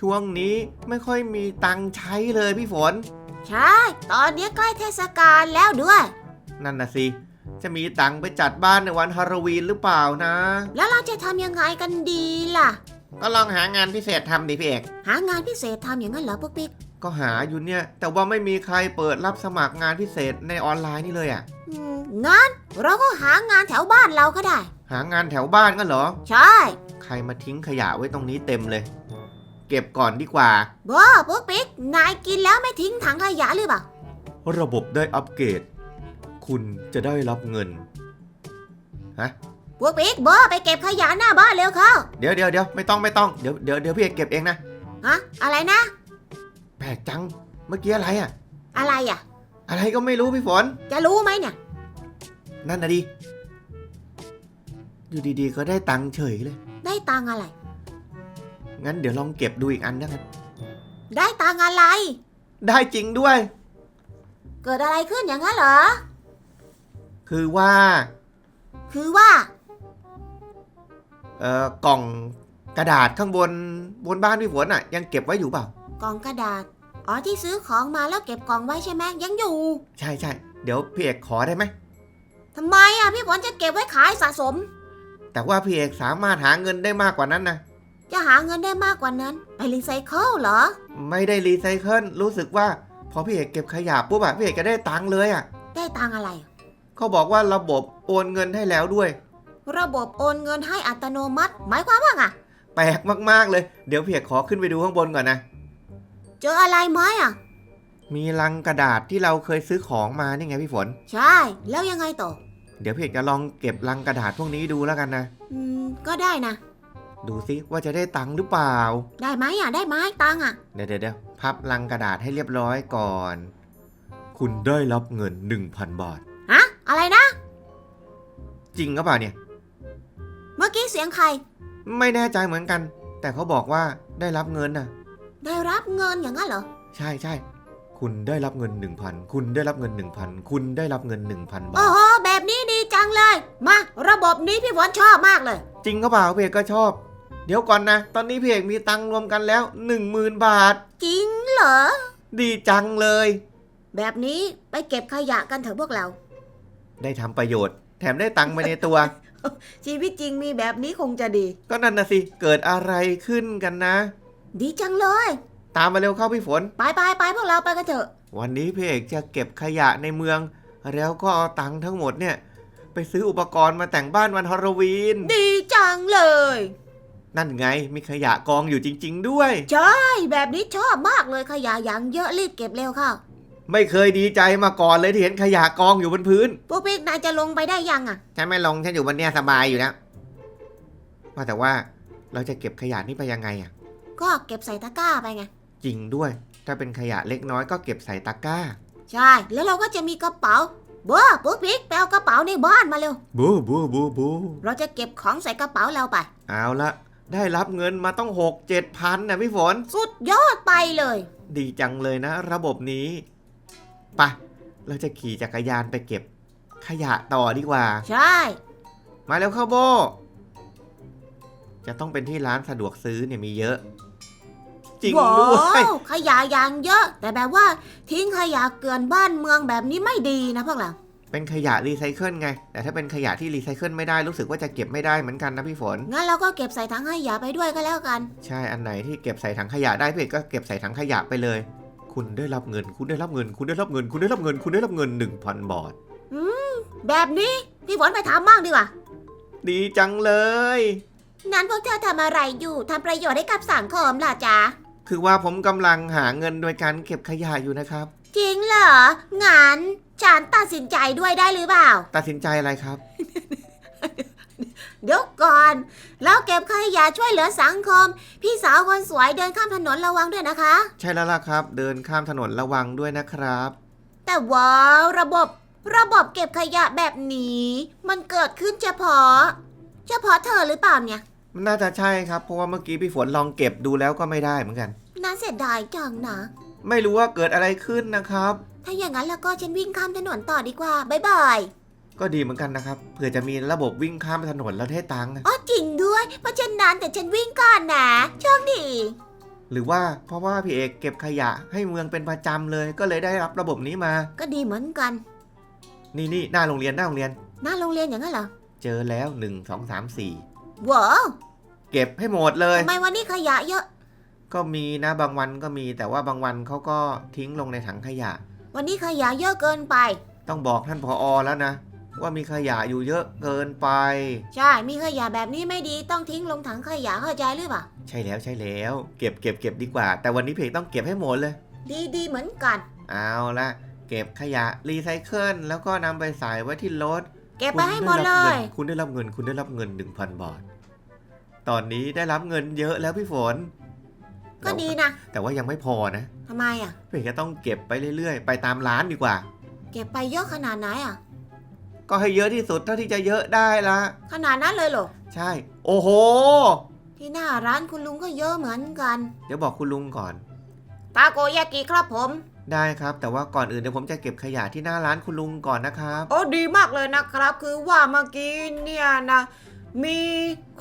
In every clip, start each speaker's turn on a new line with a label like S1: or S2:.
S1: ช่วงนี้ไม่ค่อยมีตังค์ใช้เลยพี่ฝน
S2: ใช่ ตอนนี้ใกล้เทศกาลแล้วด้วย
S1: นั่นนะสิ จะมีตังค์ไปจัดบ้านในวันฮาโลวีนหรือเปล่านะ
S2: แล้วเราจะทำยังไงกันดีล่ะ
S1: ก็ลองหางานพิเศษทำดิพี่เอก
S2: หางานพิเศษทำอย่างนั้นเหรอปุ๊กปิ๊ก
S1: ก็หาอยู่เนี่ย แต่ว่าไม่มีใครเปิดรับสมัครงานพิเศษในออนไลน์นี่เลยอะ่ะ
S2: อืมงั้นเราก็หางานแถวบ้านเราก็ได้
S1: หางานแถวบ้านก็เหรอ
S2: ใช่
S1: ใครมาทิ้งขยะไว้ตรงนี้เต็มเลย เก็บก่อนดีกว่า
S2: บอปุ๊กปิ๊กนายกินแล้วไม่ทิ้งถังขยะหรือเปล่า
S1: ระบบได้อัปเกรด คุณจะได้รับเงินฮะ
S2: ปุ๊กปิ๊กบอไปเก็บขยะหน้าบ้านเร็วเข้า
S1: เดี๋ยวเดี๋ยวเดี๋ยวไม่ต้องไม่ต้องเดี๋ยวเดี๋ยวเดี๋ยวพี่เอกเก็บเองนะ
S2: ฮะ อะไรนะ
S1: แปลกจัง เมื่อกี้อะไรอะ
S2: อะไรอะ
S1: อะไรก็ไม่รู้พี่ฝน
S2: จะรู้ไหมเนี่ย
S1: นั่นนะดิ อยู่ดีๆ ก็ได้ตังค์เฉยเลย
S2: ได้ตังค์อะไร
S1: งั้นเดี๋ยวลองเก็บดูอีกอันนะครับ
S2: ได้ตังค์อะไร
S1: ได้จริงด้วย
S2: เกิดอะไรขึ้นอย่างนั้นเหรอ
S1: คือว่า
S2: คือว่า
S1: เอ่อกล่องกระดาษข้างบนบนบ้านพี่ฝนอะ ยังเก็บไว้อยู่เปล่า
S2: กล่องกระดาษ อ๋อที่ซื้อของมาแล้วเก็บกล่องไว้ใช่ไหมยังอยู่
S1: ใช่ใช่เดี๋ยวพี่เอกขอได้ไหม
S2: ทำไมอะพี่ฝนจะเก็บไว้ขายสะสม
S1: แต่ว่าพี่เอกสามารถหาเงินได้มากกว่านั้นนะ
S2: จะหาเงินได้มากกว่านั้น ไปรีไซเคิลเหรอ
S1: ไม่ได้รีไซเคิลรู้สึกว่า พอพี่เอกเก็บขยะปุ๊บอะพี่เอกก็ได้ตังค์เลยอะ
S2: ได้ตังค์อะไร
S1: เขาบอกว่าระบบโอนเงินให้แล้วด้วย
S2: ระบบโอนเงินให้อัตโนมัติ หมายความว่าไง
S1: แปลกมากๆเลย เดี๋ยวพี่เอกขอขึ้นไปดูข้างบนก่อนนะ
S2: เจออะไรไหมอะ
S1: มีลังกระดาษที่เราเคยซื้อของมานี่ไงพี่ฝน
S2: ใช่ แล้วยังไงต่อ
S1: เดี๋ยวพี่เอกจะลองเก็บลังกระดาษพวกนี้ดูแล้วกันนะ
S2: อืม ก็ได้นะ
S1: ดูซิว่าจะได้ตังค์หรือเปล่า
S2: ได้ไหมอะได้ไหมตังค์อะ
S1: เดี๋ยวเดี๋ยวเดี๋ยวพับลังกระดาษให้เรียบร้อยก่อน คุณได้รับเงิน 1,000 บาท
S2: ฮะ อะไรนะ
S1: จริงหรือเปล่าเนี่ย
S2: เมื่อกี้เสียงใคร
S1: ไม่แน่ใจเหมือนกัน แต่เขาบอกว่าได้รับเงินน่ะ
S2: ได้รับเงินอย่างนั้นเหรอ
S1: ใช่ใช่ คุณได้รับเงิน 1,000 คุณได้รับเงิน 1,000 คุณได้รับเงิน 1,000 บา
S2: โอ้
S1: ท
S2: โห แบบนี้ดีจังเลย มา ระบบนี้พี่ฝนชอบมากเลย
S1: จริงก็เปล่าพี่เอกก็ชอบเดี๋ยวก่อนนะ ตอนนี้พี่เอกมีตังค์รวมกันแล้ว 10,000 บาท
S2: จริงเหรอ
S1: ดีจังเลย
S2: แบบนี้ไปเก็บขยะกันเถอะพวกเรา
S1: ได้ทำประโยชน์ แถมได้ตังค์ไปในตัว
S2: ชีวิตจริงมีแบบนี้คงจะดี
S1: ก็นั่นนะสิ เกิดอะไรขึ้นกันนะ
S2: ดีจังเลย
S1: ตามมาเร็วเข้าพี่ฝน
S2: ไปไปไปพวกเราไปกันเถอะ
S1: วันนี้พี่เอกจะเก็บขยะในเมือง แล้วก็เอาตังค์ทั้งหมดเนี่ย ไปซื้ออุปกรณ์มาแต่งบ้านวันฮาโลวีน
S2: ดีจังเลย
S1: นั่นไงมีขยะกองอยู่จริง ๆ ด้วย
S2: ใช่แบบนี้ชอบมากเลยขยะอย่างเยอะรีบเก็บเร็วเข้า
S1: ไม่เคยดีใจมาก่อนเลยที่เห็นขยะกองอยู่บนพื้น
S2: พวกพี่นายจะลงไปได้ยังอะ
S1: ฉันไม่ลงฉันอยู่บนเนี้ยสบายอยู่แล้วว่าแต่ว่าเราจะเก็บขยะนี่ไปยังไงอะ
S2: ก็เก็บใส่ตะกร้าไปไง
S1: จริงด้วย ถ้าเป็นขยะเล็กน้อยก็เก็บใส่ตะกร้า
S2: ใช่ แล้วเราก็จะมีกระเป๋าบัวปุ๊กปิ๊กไปเอากระเป๋าในบ้านมาเร็ว
S1: บูบูบูบู
S2: เราจะเก็บของใส่กระเป๋าเราไป
S1: เอาละ ได้รับเงินมาต้องหกเจ็ดพันนะพี่ฝน
S2: สุดยอดไปเลย
S1: ดีจังเลยนะ ระบบนี้ไปะเราจะขี่จักรยานไปเก็บ ขยะต่อดีกว่า
S2: ใช่
S1: มาแล้วเข้าโบ จะต้องเป็นที่ร้านสะดวกซื้อเนี่ยมีเยอะ จริง
S2: ว้
S1: ด้วยา
S2: วขยะอย่างเยอะ แต่แบบว่าทิ้งขยะเกลื่อนบ้านเมืองแบบนี้ไม่ดีนะพวกเรา
S1: เป็นขยะรีไซเคิลไง แต่ถ้าเป็นขยะที่รีไซเคิลไม่ได้รู้สึกว่าจะเก็บไม่ได้เหมือนกันนะพี่ฝน
S2: งั้นเราก็เก็บใส่ถังขยะไปด้วยก็แล้วกัน
S1: ใช่ อันไหนที่เก็บใส่ถังขยะได้พี่เอกก็เก็บใส่ถังขยะไปเลย คุณได้รับเงิน คุณได้รับเงิน คุณได้รับเงิน คุณได้รับเงิน คุณได้รับเงิน 1,000 บาท
S2: แบบนี้พี่ฝนไปทำบ้างดีกว่า
S1: ดีจังเลย
S2: นั้นพวกเธอทำอะไรอยู่ทำประโยชน์ให้กับสังคมล่ะจ๊ะ
S1: คือว่าผมกำลังหาเงินโดยการเก็บขยะอยู่นะครับ
S2: จริงเหรอ งั้น ฉันตัดสินใจด้วยได้หรือเปล่า
S1: ตัดสินใจอะไรครับ
S2: เดี๋ยวก่อน แล้วเก็บขยะช่วยเหลือสังคม พี่สาวคนสวยเดินข้ามถนนระวังด้วยนะคะ
S1: ใช่แล้วล่ะครับ เดินข้ามถนนระวังด้วยนะครับ
S2: แต่ว่าระบบระบบเก็บขยะแบบนี้ มันเกิดขึ้นเฉพาะ เฉพาะเธอหรือเปล่าเนี่ย
S1: มันน่าจะใช่ครับ เพราะว่าเมื่อกี้พี่ฝนลองเก็บดูแล้วก็ไม่ได้เหมือนกัน
S2: น่าเสียดายจังนะ
S1: ไม่รู้ว่าเกิดอะไรขึ้นนะครับ
S2: ถ้าอย่างนั้นแล้วก็ฉันวิ่งข้ามถนนต่อดีกว่าบ๊ายบาย
S1: ก็ดีเหมือนกันนะครับเผื่อจะมีระบบวิ่งข้ามถนนแล้วได้ตังค์อะ
S2: อ๋อจริงด้วย เพราะฉะนั้นแต่ฉันวิ่งก่อนนะโชคดี
S1: หรือว่าเพราะว่าพี่เอกเก็บขยะให้เมืองเป็นประจำเลยก็เลยได้รับระบบนี้มา
S2: ก็ดีเหมือนกัน
S1: นี่นี่หน้าโรงเรียนหน้าโรงเรียน
S2: หน้าโรงเรียนอย่างนั้นเหรอ
S1: เจอแล้ว1 2 3 4
S2: ว้าว
S1: เก็บให้หมดเลย
S2: ทำไมวันนี้ขยะเยอะ
S1: ก็มีนะบางวันก็มีแต่ว่าบางวันเขาก็ทิ้งลงในถังขยะ
S2: วันนี้ขยะเยอะเกินไป
S1: ต้องบอกท่านผออแล้วนะ ว่ามีขยะอยู่เยอะเกินไป
S2: ใช่ มีขยะแบบนี้ไม่ดีต้องทิ้งลงถังขยะเข้าใจหรือเปล่า
S1: ใช่แล้วใช่แล้ว เก็บเก็บเก็บดีกว่า แต่วันนี้เพจต้องเก็บให้หมดเลย
S2: ดีดีเหมือนกัน
S1: เอาละเก็บขยะรีไซเคิลแล้วก็นำไปใส่ไว้ที่รถ
S2: เก็บไปให้หมดเลย
S1: คุณได้รับเงินคุณได้รับเงิน 1,000 บาท ตอนนี้ได้รับเงินเยอะแล้วพี่ฝน
S2: ก็ดีนะ
S1: แต่ว่ายังไม่พอนะ
S2: ทำไมอะ
S1: เพจก็ต้องเก็บไปเรื่อยๆ ไปตามร้านดีกว่า
S2: เก็บไปเยอะขนาดไหนอะ
S1: ก็ให้เยอะที่สุดเท่าที่จะเยอะได้ละ
S2: ขนาดนั้นเลยเหรอ
S1: ใช่ โอ้โห
S2: ที่หน้าร้านคุณลุงก็เยอะเหมือนกัน
S1: เดี๋ยวบอกคุณลุงก่อน
S2: ตาโกยากิครับผม
S1: ได้ครับ แต่ว่าก่อนอื่นเดี๋ยวผมจะเก็บขยะที่หน้าร้านคุณลุงก่อนนะครับ
S2: โอ้ดีมากเลยนะครับ คือว่าเมื่อกี้เนี่ยนะ มี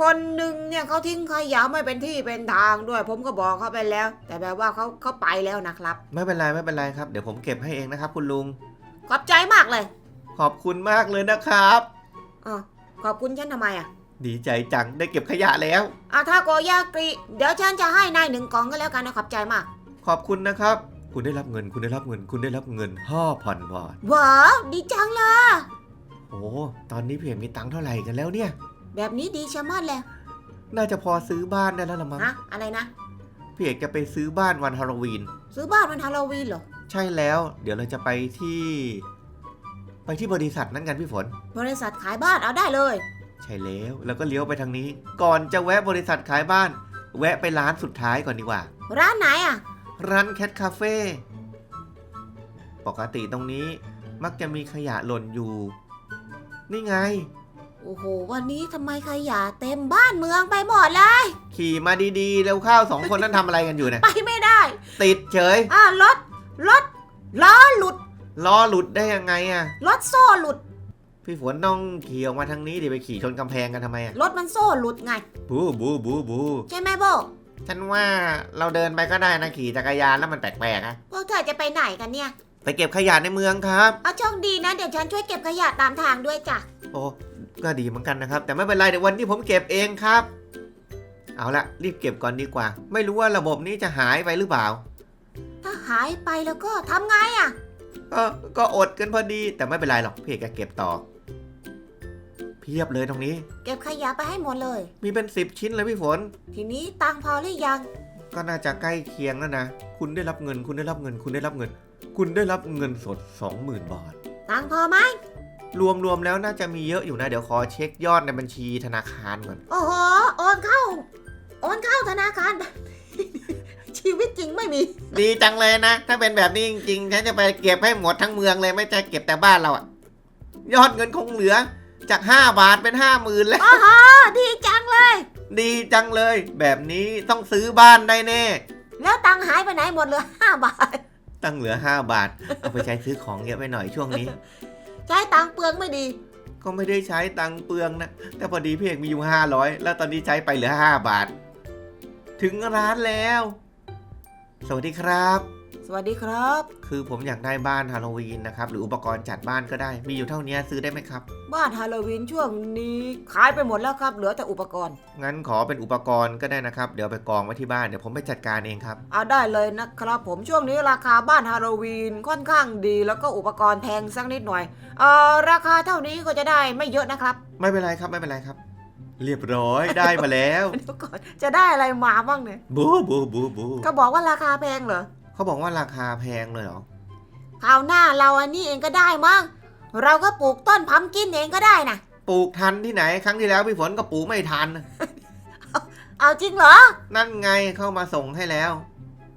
S2: คนหนึ่งเนี่ยเขาทิ้งขยะไม่เป็นที่เป็นทางด้วย ผมก็บอกเขาไปแล้ว แต่แบบว่าเขาเขาไปแล้วนะครับ
S1: ไม่เป็นไรไม่เป็นไรครับ เดี๋ยวผมเก็บให้เองนะครับ คุณลุง
S2: ขอบใจมากเลย
S1: ขอบคุณมากเลยนะครับ
S2: อ๋อขอบคุณฉันทำไมอะ
S1: ดีใจจังได้เก็บขยะแล้ว
S2: อาทาโกยากิเดี๋ยวฉันจะให้นายหนึ่งกล่องก็แล้วกันนะขอบใจมาก
S1: ขอบคุณนะครับ คุณได้รับเงิน คุณได้รับเงิน คุณได้รับเงิน5,000บาท
S2: ว้าวดีจังเลย
S1: โอ้ตอนนี้เพจมีตังค์เท่าไหร่กันแล้วเนี่ย
S2: แบบนี้ดีชะมัดเลย
S1: น่าจะพอซื้อบ้านได้แล้วละมั้ง
S2: นะอะไรนะ
S1: พี่เอกจะไปซื้อบ้านวันฮาโลวีน
S2: ซื้อบ้านวันฮาโลวีนเหรอ
S1: ใช่แล้ว เดี๋ยวเราจะไปที่ ไปที่บริษัทนั้นกันพี่ฝน
S2: บริษัทขายบ้านเอาได้เลย
S1: ใช่แล้ว แล้วก็เลี้ยวไปทางนี้ ก่อนจะแวะบริษัทขายบ้าน แวะไปร้านสุดท้ายก่อนดีกว่า
S2: ร้านไหนอะ
S1: ร้านแคทคาเฟ่ปกติตรงนี้มักจะมีขยะหล่นอยู่ นี่ไง
S2: โอ้โห วันนี้ทำไมขยะเต็มบ้านเมืองไปหมดเลย
S1: ขี่มาดีๆแล้วข้าวสองคนนั้นทำอะไรกันอยู่เนี่ย
S2: ไปไม่ได้
S1: ติดเฉย
S2: อ่ารถ รถ ล้อหลุด
S1: ล้อหลุดได้ยังไงอะ
S2: รถโซ่หลุด
S1: พี่ฝนต้องขี่ออกมาทางนี้ดิไปขี่ชนกำแพงกันทำไมอะ
S2: รถมันโซ่หลุดไง
S1: บูบูบูบู
S2: ใช่ไหมโบ
S1: ฉันว่าเราเดินไปก็ได้นะขี่จักรยานแล้วมันแปลกๆอะ
S2: พวกเธอจะไปไหนกันเนี่ย
S1: ไปเก็บขยะในเมืองครับ
S2: เอาโชคดีนะ เดี๋ยวฉันช่วยเก็บขยะตามทางด้วยจ้ะ
S1: โอ้ ก็ดีเหมือนกันนะครับ แต่ไม่เป็นไรเดี๋ยววันนี้ผมเก็บเองครับ เอาละรีบเก็บก่อนดีกว่า ไม่รู้ว่าระบบนี้จะหายไปหรือเปล่า
S2: ถ้าหายไปแล้วก็ทำไงอะ
S1: ก็ก็อดกันพอดี แต่ไม่เป็นไรหรอกพี่เอกจะเก็บต่อ เพียบเลยตรงนี้
S2: เก็บขยะไปให้หมดเลย
S1: มีเป็นสิบชิ้นเลยพี่ฝน
S2: ทีนี้ตังค์พอหรือยัง
S1: ก็น่าจะใกล้เคียงแล้วนะ คุณได้รับเงิน คุณได้รับเงิน คุณได้รับเงิน คุณได้รับเงินสด 20,000 บาท
S2: ตังค์พอไหม
S1: รวมๆแล้วน่าจะมีเยอะอยู่นะ เดี๋ยวขอเช็คยอดในบัญชีธนาคารก่อน
S2: โอ้โหโอนเข้า โอนเข้าธนาคาร ชีวิตจริงไม่มี
S1: ดีจังเลยนะ ถ้าเป็นแบบนี้จริงๆ ฉันจะไปเก็บให้หมดทั้งเมืองเลยไม่ใช่เก็บแต่บ้านเราอะยอดเงินคงเหลือจาก 5 บาทเป็น 5 0,000แล้ว
S2: โอ้โหดีจังเลย
S1: ดีจังเลย แบบนี้ต้องซื้อบ้านได้แน่
S2: แล้วตังค์หายไปไหนหมดเหลยห้าบาท
S1: ตั้งเหลือ 5 บาท เอาไปใช้ซื้อของเยอะไปหน่อยช่วงนี้
S2: ใช้ตังค์เปลืองไม่ดี
S1: ก็ไม่ได้ใช้ตังค์เปลืองนะ แต่พอดีพี่เอกมีอยู่ 500 แล้วตอนนี้ใช้ไปเหลือ 5 บาท ถึงร้านแล้ว สวัสดีครับ
S2: สวัสดีครับ
S1: คือผมอยากได้บ้านฮาโลวีนนะครับ หรืออุปกรณ์จัดบ้านก็ได้ มีอยู่เท่านี้ซื้อได้ไหมครับ
S2: บ้านฮาโลวีนช่วงนี้ขายไปหมดแล้วครับ เหลือแต่อุปกรณ์
S1: งั้นขอเป็นอุปกรณ์ก็ได้นะครับ เดี๋ยวไปกองไว้ที่บ้าน เดี๋ยวผมไปจัดการเองครับ
S2: เอาได้เลยนะครับ ผมช่วงนี้ราคาบ้านฮาโลวีนค่อนข้างดี แล้วก็อุปกรณ์แพงสักนิดหน่อย เอ่อ ราคาเท่านี้ก็จะได้ไม่เยอะนะครับ
S1: ไม่เป็นไรครับ ไม่เป็นไรครับเรียบร้อยได้มาแล้ว
S2: เดี๋ยวก่อนจะได้อะไรมาบ้างเนี่ย
S1: บูบูบูบู
S2: ก็บอกว่าราคาแพงเหรอ
S1: เขาบอกว่าราคาแพงเลยเหรอ
S2: คราวหน้าเราอันนี้เองก็ได้มั้ง เราก็ปลูกต้นพัมกินเองก็ได้นะ
S1: ปลูกทันที่ไหน ครั้งที่แล้วพี่ฝนก็ปลูกไม่ทัน
S2: เอาจริงเหรอ
S1: นั่นไงเข้ามาส่งให้แล้ว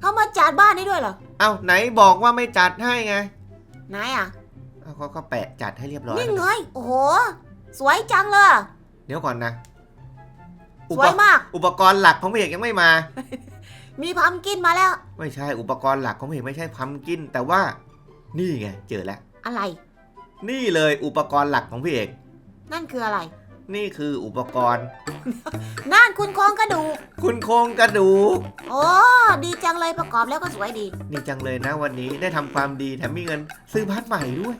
S2: เขามาจัดบ้านนี้ด้วยเหรอ
S1: เอ้าไหนบอกว่าไม่จัดให้ไง
S2: ไหนอะ
S1: เอาเขาก็แปะจัดให้เรียบร้อย
S2: นี่
S1: แล้ว
S2: ไง
S1: นะ
S2: โอ้โห สวยจังเลย
S1: เดี๋ยวก่อนนะอุ
S2: ส
S1: ป
S2: วยมาก
S1: อุปกรณ์หลักของพี่เอกยังไม่มา
S2: มีพัมกินมาแล้ว
S1: ไม่ใช่อุปกรณ์หลักของพี่เอกไม่ใช่พัมกิน แต่ว่า นี่ไงเจอแล้ว
S2: อะไร
S1: นี่เลยอุปกรณ์หลักของพี่เอก
S2: นั่นคืออะไร
S1: นี่คืออุปกรณ์
S2: นั่นคุณโครงกระดูก
S1: คุณโครงกระดูก
S2: โอ้ดีจังเลยประกอบแล้วก็สวยดี
S1: นี่จังเลยนะวันนี้ได้ทำความดีแถมมีเงินซื้อบ้านใหม่ด้วย